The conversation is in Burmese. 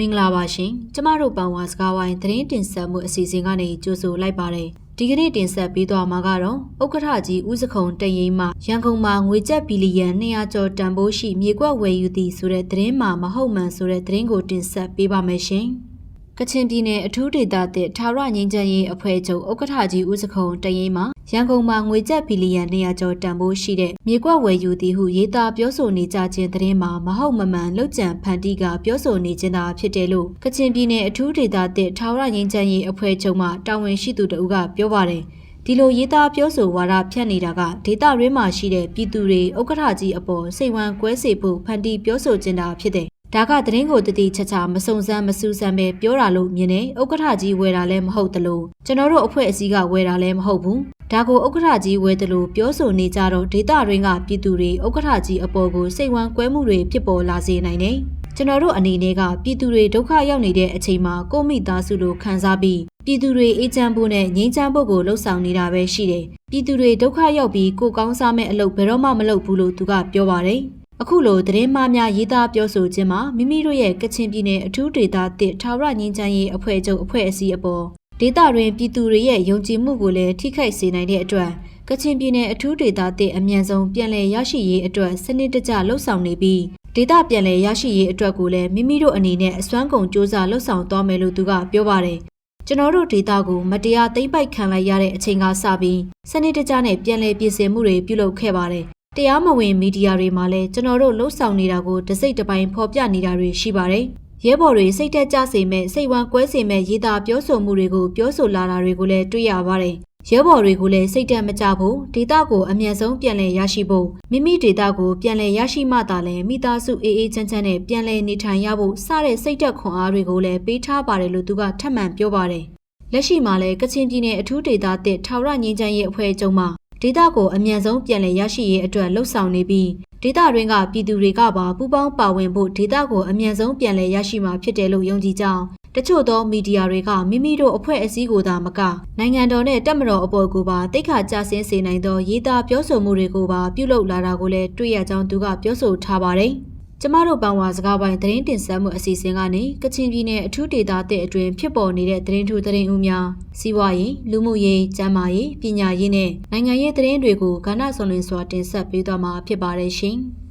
မင်္ဂလာပါရှင်ကျမတို့ပန်ဝါစကားဝိုင်းသတင်းတင်ဆက်မှုအစီအစဉ်ကနေကြိုဆိုလိုက်ပါတယ်ဒီကနေ့တင်ဆက်ပေးသွားမှာကတော့ဥက္ကဋ္ဌကြီးဦးစခုံတရင်မှရန်ကုန်မှာငွေကျပ်ဘီလီယံ200ကျော်တန်ဖိုးရှိမြေကွက်ဝယ်ယူသည်ဆိုတဲ့သတင်းမှာမဟုတ်မှန်ဆိုတဲ့သတင်းကိုတင်ဆက်ပေးပါမယ်ရှင်ကချင်ပြည်နယ်အထူးဒေသတဲ့ထာဝရငင်းချမ်းရေးအဖွဲ့ချုပ်ဥက္ကဋ္ဌကြီးဦးစခုံတရင်မှ ရန်ကုန်မှာငွေကျပ်ဘီလီယံ200ကျော်တန်ဖိုးရှိတဲ့မြေကွက်ဝယ်ယူသည်ဟုရေးသားပြောဆိုနေကြခြင်းသတင်းမှာမဟုတ်မမှန်လောက်ကျန်ဖန်တီးကပြောဆိုနေခြင်းသာဖြစ်တယ်လို့ကချင်ပြည်နယ်အထူးဒေသတဲ့ထာဝရငင်းချမ်းရေးအဖွဲ့ချုပ်မှတာဝန်ရှိသူတဦးကပြောပါတယ်ဒီလိုရေးသားပြောဆိုဝါဒဖြန့်နေတာကဒေတာရင်းမှာရှိတဲ့ပြည်သူတွေဥက္ကဋ္ဌကြီးအပေါ်စိတ်ဝမ်းကွဲစေဖို့ဖန်တီးပြောဆိုခြင်းတာဖြစ်တယ် ဒါကသတင်းကိုတတိချာချာမစုံစမ်းမစူးစမ်းပဲပြောတာလို့မြင်တယ်ဥက္ကဋ္ဌကြီးဝယ်တာလည်းမဟုတ်တလို့ကျွန်တော်တို့အဖွဲ့အစည်းကဝယ်တာလည်းမဟုတ်ဘူးဒါကိုဥက္ကဋ္ဌကြီးဝယ်တယ်လို့ပြောဆိုနေကြတော့ဒေတာရင်းကပြည်သူတွေဥက္ကဋ္ဌကြီးအပေါ်ကိုစိတ်ဝမ်းကွဲမှုတွေဖြစ်ပေါ်လာစေနိုင်တယ်ကျွန်တော်တို့အနေနဲ့ကပြည်သူတွေဒုက္ခရောက်နေတဲ့အချိန်မှာကိုယ့်မိသားစုလိုခံစားပြီးပြည်သူတွေအေးချမ်းဖို့နဲ့ငြိမ်းချမ်းဖို့ကိုလှုံ့ဆော်နေတာပဲရှိတယ်။ပြည်သူတွေဒုက္ခရောက်ပြီးကိုယ်ကောင်းစားမဲ့အလုပ်ဘယ်တော့မှမလုပ်ဘူးလို့သူကပြောပါတယ်။ အခုလိုသတင်းမှားများရေးသားပြောဆိုခြင်းမှာမိမိတို့ရဲ့ကချင်ပြည်နယ်အထူးဒေသတစ်ထာဝရငြိမ်းချမ်းရေးအဖွဲ့ချုပ်အဖွဲ့အစည်းအပေါ်ဒေသတွင်ပြည်သူတွေရဲ့ယုံကြည်မှုကိုလည်းထိခိုက်စေနိုင်တဲ့အတွက်ကချင်ပြည်နယ်အထူးဒေသတစ်အမြန်ဆုံးပြန်လည်ရရှိရေးအတွက်စနစ်တကျလှုပ်ဆောင်နေပြီးဒေတာပြန်လည်ရရှိရေးအတွက်ကိုလည်းမိမိတို့အနေနဲ့အစွမ်းကုန်စ조사လှုပ်ဆောင်သွားမယ်လို့သူကပြောပါတယ်။ကျွန်တော်တို့ဒေတာကိုမတရားသိမ့်ပိုက်ခံလိုက်ရတဲ့အချိန်ကစပြီးစနစ်တကျနဲ့ပြန်လည်ပြင်ဆင်မှုတွေပြုလုပ်ခဲ့ပါတယ်။ တရားမဝင်မီဒီယာတွေမှာလည်းကျွန်တော်တို့လှုပ်ဆောင်နေတာကိုတစိမ့်တစ်ပိုင်းဖော်ပြနေတာတွေရှိပါတယ်။ရဲဘော်တွေစိတ်တက်ကြစေမဲ့စိတ်ဝမ်းကွဲစေမဲ့ရေးသားပြောဆိုမှုတွေကိုပြောဆိုလာတာတွေကိုလည်းတွေ့ရပါတယ်။ရဲဘော်တွေကိုလည်းစိတ်တက်မကြဖို့ဒေတာကိုအမြန်ဆုံးပြန်လည်ရရှိဖို့မိမိဒေတာကိုပြန်လည်ရရှိမှသာလဲမိသားစုအေးအေးချမ်းချမ်းနဲ့ပြန်လည်နေထိုင်ရဖို့စတဲ့စိတ်တက်ခွန်အားတွေကိုလည်းပေးထားပါတယ်လို့သူကထပ်မံပြောပါတယ်။လက်ရှိမှာလည်းကချင်ပြည်နယ်အထူးဒေသတစ်ထာဝရငင်းချမ်းရေးအဖွဲ့ချုပ်မှ ဒေတာကိုအမြန်ဆုံးပြန်လည်ရရှိရေးအတွက်လှုံ့ဆော်နေပြီးဒေတာတွင်ကပြည်သူတွေကပါပူးပေါင်းပါဝင်ဖို့ဒေတာကိုအမြန်ဆုံးပြန်လည်ရရှိမှာဖြစ်တယ်လို့ယုံကြည်ကြောင်းတချို့သောမီဒီယာတွေကမိမိတို့အဖွဲ့အစည်းကိုသာမကနိုင်ငံတော်နဲ့တပ်မတော်အပေါ်ကိုပါတိတ်ခါကြဆင်းစေနိုင်သောရေးသားပြောဆိုမှုတွေကိုပါပြုလုပ်လာတာကိုလည်းတွေ့ရကြောင်းသူကပြောဆိုထားပါတယ်။ ကျမတို့ပန်ဝါစကားပိုင်းသတင်းတင်ဆက်မှုအစီအစဉ်ကနေကချင်ပြည်နယ်အထူးဒေသတဲ့အတွင်းဖြစ်ပေါ်နေတဲ့သတင်းထူးသတင်းဦးများစီးပွားရေးလူမှုရေးကျန်းမာရေးပညာရေးနဲ့နိုင်ငံရေးသတင်းတွေကိုကဏ္ဍစုံလင်စွာတင်ဆက်ပေးသွားမှာဖြစ်ပါတယ်ရှင်။